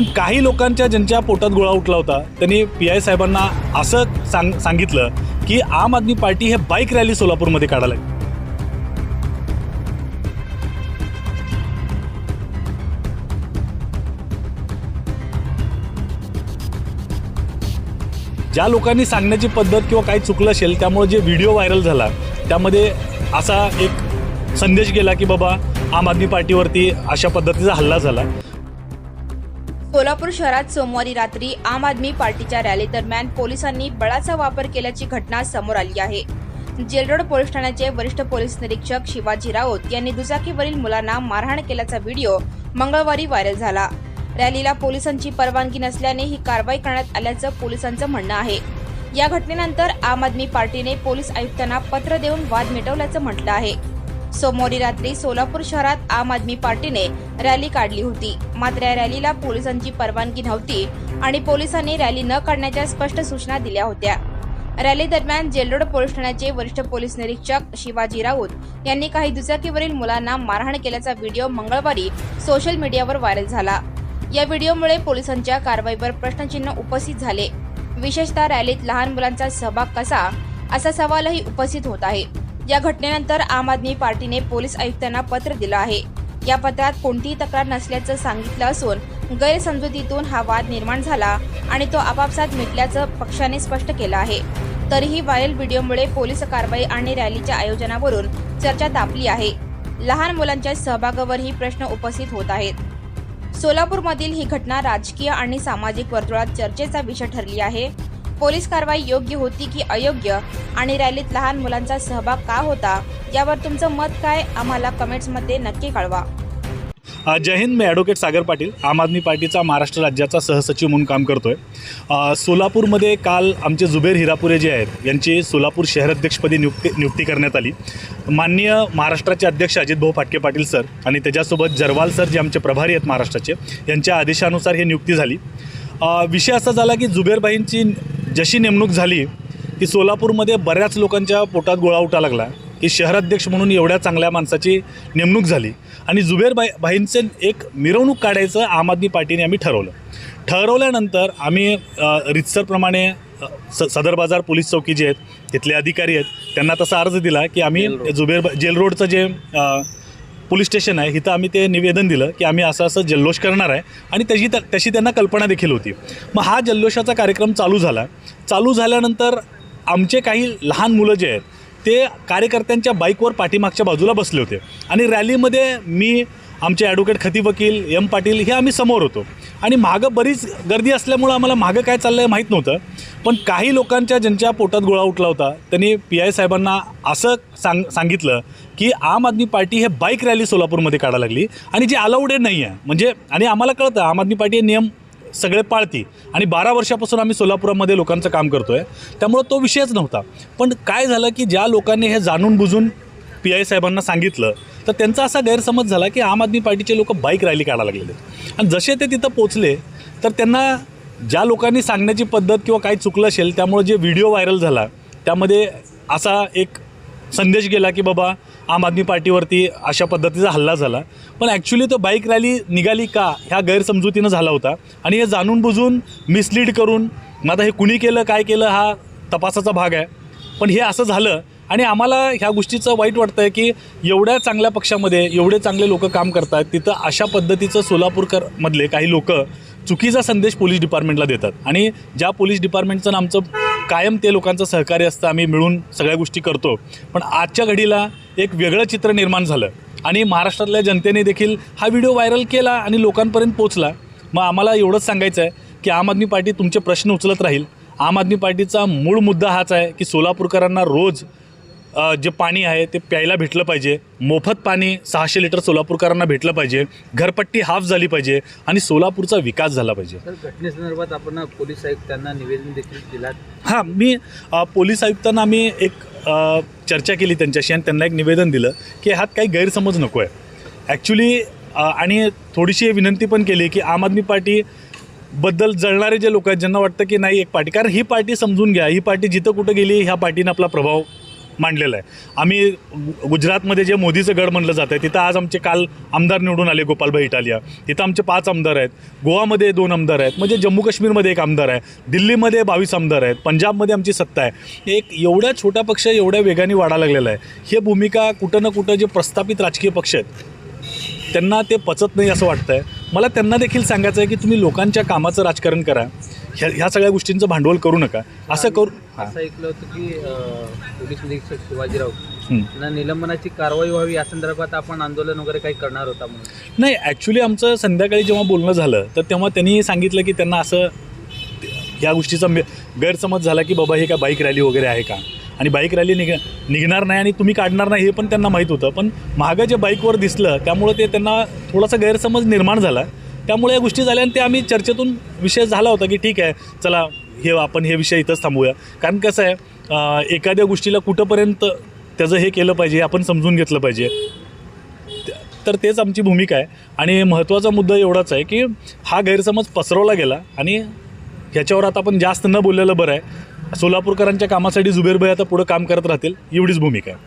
पण काही लोकांच्या ज्यांच्या पोटात गोळा उठला होता त्यांनी पी आय साहेबांना असं सांग सांगितलं की आम आदमी पार्टी हे बाईक रॅली सोलापूरमध्ये काढायला ज्या लोकांनी सांगण्याची पद्धत किंवा काही चुकलं असेल त्यामुळे जे व्हिडिओ व्हायरल झाला त्यामध्ये असा एक संदेश गेला की बाबा आम आदमी पार्टीवरती अशा पद्धतीचा हल्ला झाला. सोलापूर शहरात सोमवारी रात्री आम आदमी पार्टीच्या रॅली दरम्यान पोलिसांनी बळाचा वापर केल्याची घटना समोर आली आहे. जेलरोड पोलीस ठाण्याचे वरिष्ठ पोलीस निरीक्षक शिवाजी राऊत यांनी दुचाकीवरील मुलांना मारहाण केल्याचा व्हिडिओ मंगळवारी व्हायरल झाला. रॅलीला पोलिसांची परवानगी नसल्याने ही कारवाई करण्यात आल्याचं पोलिसांचं म्हणणं आहे. या घटनेनंतर आम आदमी पार्टीने पोलीस आयुक्तांना पत्र देऊन वाद मिटवल्याचं म्हटलं आहे. सोमवारी रात्री सोलापूर शहरात आम आदमी पार्टीने रॅली काढली होती. मात्र या रॅलीला पोलिसांची परवानगी नव्हती आणि पोलिसांनी रॅली न काढण्याच्या स्पष्ट सूचना दिल्या होत्या. रॅली दरम्यान जेलरोड पोलीस ठाण्याचे वरिष्ठ पोलीस निरीक्षक शिवाजी राऊत यांनी काही दुचाकीवरील मुलांना मारहाण केल्याचा व्हिडिओ मंगळवारी सोशल मीडियावर व्हायरल झाला. या व्हिडिओमुळे पोलिसांच्या कारवाईवर प्रश्नचिन्ह उपस्थित झाले. विशेषतः रॅलीत लहान मुलांचा सहभाग कसा? असा सवालही उपस्थित होत आहे. या घटनेनंतर आम आदमी पार्टीने पोलीस आयुक्तांना पत्र दिलं आहे. या पत्रात कोणतीही तक्रार नसल्याचं सांगितलं असून गैरसमजुतीतून हा वाद निर्माण झाला आणि तो आपापसात मिटल्याचं पक्षाने स्पष्ट केलं आहे. तरीही व्हायरल व्हिडिओमुळे पोलीस कारवाई आणि रॅलीच्या आयोजनावरून चर्चा तापली आहे. लहान मुलांच्या सहभागावरही प्रश्न उपस्थित होत आहेत. सोलापूरमधील ही घटना राजकीय आणि सामाजिक वर्तुळात चर्चेचा विषय ठरली आहे. पोलीस कारवाई योग्य होती की अयोग्य? आणि रॅलीत लहान मुलांचा सहभाग का होता? यावर तुमचं मत काय? आम्हाला कमेंट्समध्ये नक्की कळवा. जय हिंद मी ॲडव्होकेट सागर पाटील. आम आदमी पार्टीचा महाराष्ट्र राज्याचा सहसचिव म्हणून काम करतोय. सोलापूरमध्ये काल आमचे जुबेर हिरापुरे जे आहेत यांची सोलापूर शहराध्यक्षपदी नियुक्ती नियुक्ती करण्यात आली. माननीय महाराष्ट्राचे अध्यक्ष अजितभाऊ फाटके पाटील सर आणि त्याच्यासोबत जरवाल सर जे आमचे प्रभारी आहेत महाराष्ट्राचे यांच्या आदेशानुसार ही नियुक्ती झाली. विषय असा झाला की जुबेरबाईंची जशी नेमणूक झाली की सोलापूरमध्ये बऱ्याच लोकांच्या पोटात गोळा उठा लागला की शहराध्यक्ष म्हणून एवढ्या चांगल्या माणसाची नेमणूक झाली. आणि जुबेर बाई बाईंचे एक मिरवणूक काढायचं आम आदमी पार्टीने आम्ही ठरवलं. ठरवल्यानंतर आम्ही रितसरप्रमाणे स सदर बाजार पोलीस चौकी जे आहेत तिथले अधिकारी आहेत त्यांना तसा अर्ज दिला की आम्ही जुबेर जेल रोडचं जे पोलीस स्टेशन आहे इथं आम्ही ते निवेदन दिलं की आम्ही असं असं जल्लोष करणार आहे आणि त्याची त्या- तशी त्यांना कल्पना देखील होती. मग हा जल्लोषाचा कार्यक्रम चालू झाला. चालू झाल्यानंतर आमचे काही लहान मुलं जे आहेत ते कार्यकर्त्यांच्या बाईकवर पाठीमागच्या बाजूला बसले होते. आणि रॅलीमध्ये मी आमचे ॲडव्होकेट खती वकील एम पाटील हे आम्ही समोर होतो. आणि मागं बरीच गर्दी असल्यामुळं आम्हाला मागं काय चाललं आहे माहीत नव्हतं. पण काही लोकांच्या ज्यांच्या पोटात गोळा उठला होता त्यांनी पी आय साहेबांना असं सांग सांगितलं की आम आदमी पार्टी हे बाईक रॅली सोलापूरमध्ये काढायला लागली. आणि जे अलाउडे नाही आहे म्हणजे आणि आम्हाला कळतं आम आदमी पार्टी हे नियम सगळे पाळती. आणि बारा वर्षापासून आम्ही सोलापुरामध्ये लोकांचं काम करतो आहे त्यामुळं तो विषयच नव्हता. पण काय झालं की ज्या लोकांनी हे जाणून बुजून पी आय साहेबांना सांगितलं तर त्यांचा असा गैरसमज झाला की आम आदमी पार्टीचे लोक बाईक रॅली काढायला लागलेले आणि जसे ते तिथं पोचले तर त्यांना ज्या लोकांनी सांगण्याची पद्धत किंवा काही चुकलं असेल त्यामुळे जे व्हिडिओ व्हायरल झाला त्यामध्ये असा एक संदेश गेला की बाबा आम आदमी पार्टीवरती अशा पद्धतीचा हल्ला झाला. पण ॲक्च्युली तो बाईक रॅली निघाली का ह्या गैरसमजुतीनं झाला होता. आणि हे जाणून बुजून मिसलीड करून मग आता हे कुणी केलं काय केलं हा तपासाचा भाग आहे. पण हे असं झालं आणि आम्हाला ह्या गोष्टीचं वाईट वाटतं आहे की एवढ्या चांगल्या पक्षामध्ये एवढे चांगले लोक काम करतात तिथं अशा पद्धतीचं सोलापूरकर मधले काही लोक चुकीचा संदेश पोलीस डिपार्टमेंटला देतात. आणि ज्या पोलीस डिपार्टमेंटचं आमचं कायम ते लोकांचं सहकार्य असतं आम्ही मिळून सगळ्या गोष्टी करतो. पण आजच्या घडीला एक वेगळं चित्र निर्माण झालं. आणि महाराष्ट्रातल्या जनतेने देखील हा व्हिडिओ व्हायरल केला आणि लोकांपर्यंत पोचला मग आम्हाला एवढंच सांगायचं आहे की आम आदमी पार्टी तुमचे प्रश्न उचलत राहील. आम आदमी पार्टीचा मूळ मुद्दा हाच आहे की सोलापूरकरांना रोज जे पाणी आहे ते प्यायला भेटलं पाहिजे. मोफत पाणी सहाशे लिटर सोलापूरकरांना भेटलं पाहिजे. घरपट्टी हाफ झाली पाहिजे आणि सोलापूरचा विकास झाला पाहिजे. घटनेसंदर्भात आपण पोलीस आयुक्तांना निवेदन देखील दिलात? हां मी पोलीस आयुक्तांना आम्ही एक चर्चा केली त्यांच्याशी आणि त्यांना एक निवेदन दिलं की ह्यात काही गैरसमज नको आहे ॲक्च्युली आणि थोडीशी विनंती पण केली की आम आदमी पार्टी बद्दल जळणारे जे लोक आहेत ज्यांना वाटतं की नाही एक पार्टी कारण ही पार्टी समजून घ्या. ही पार्टी जिथं कुठं गेली ह्या पार्टीनं आपला प्रभाव मांडलेलं आहे. आम्ही गु- गुजरातमध्ये जे मोदीचं गड म्हणलं जातं आहे तिथं आज आमचे काल आमदार निवडून आले गोपालभाई इटालिया. तिथं आमचे पाच आमदार आहेत. गोवामध्ये दोन आमदार आहेत. म्हणजे जम्मू काश्मीरमध्ये एक आमदार आहे. दिल्लीमध्ये बावीस आमदार आहेत. पंजाबमध्ये आमची सत्ता आहे. एक एवढा छोटा पक्ष एवढ्या वेगाने वाढा लागलेला आहे. ही भूमिका कुठं ना कुठं जे प्रस्थापित राजकीय पक्ष आहेत त्यांना ते पचत नाही असं वाटतं आहे मला त्यांना देखील सांगायचं आहे की तुम्ही लोकांच्या कामाचं राजकारण करा. ह्या ह्या सगळ्या गोष्टींचं भांडवल करू नका. असं करू हां. असं ऐकलं होतं की अं, पोलीस निरीक्षक शिवाजीराव हं. यांना निलंबनाची कारवाई व्हावी या संदर्भात आपण आंदोलन वगैरे काही करणार होता म्हणून. नाही ॲक्च्युली आमचं संध्याकाळी जेव्हा बोलणं झालं तर तेव्हा त्यांनी सांगितलं की त्यांना असं ह्या गोष्टीचा मे- गैरसमज झाला की बाबा हे काय बाईक रॅली वगैरे आहे का? आणि बाईक रॅली निघ निघणार नाही आणि तुम्ही काढणार नाही हे पण त्यांना माहीत होतं. पण महागं जे बाईकवर दिसलं त्यामुळं ते त्यांना थोडासा गैरसमज निर्माण झाला. त्यामुळे या गोष्टी झाल्या आणि ते आम्ही चर्चेतून विषय झाला होता की ठीक आहे चला हे आपण हे विषय इथंच थांबूया. कारण कसं आहे एखाद्या गोष्टीला कुठंपर्यंत त्याचं हे केलं पाहिजे आपण समजून घेतलं पाहिजे. तर तेच आमची भूमिका आहे. आणि महत्त्वाचा मुद्दा एवढाच आहे की हा गैरसमज पसरवला गेला आणि ह्याच्यावर आता आपण जास्त न बोललेलं बरं आहे. सोलापूरकरांच्या कामासाठी जुबेरभाई आता पुढे काम करत राहतील एवढीच भूमिका आहे.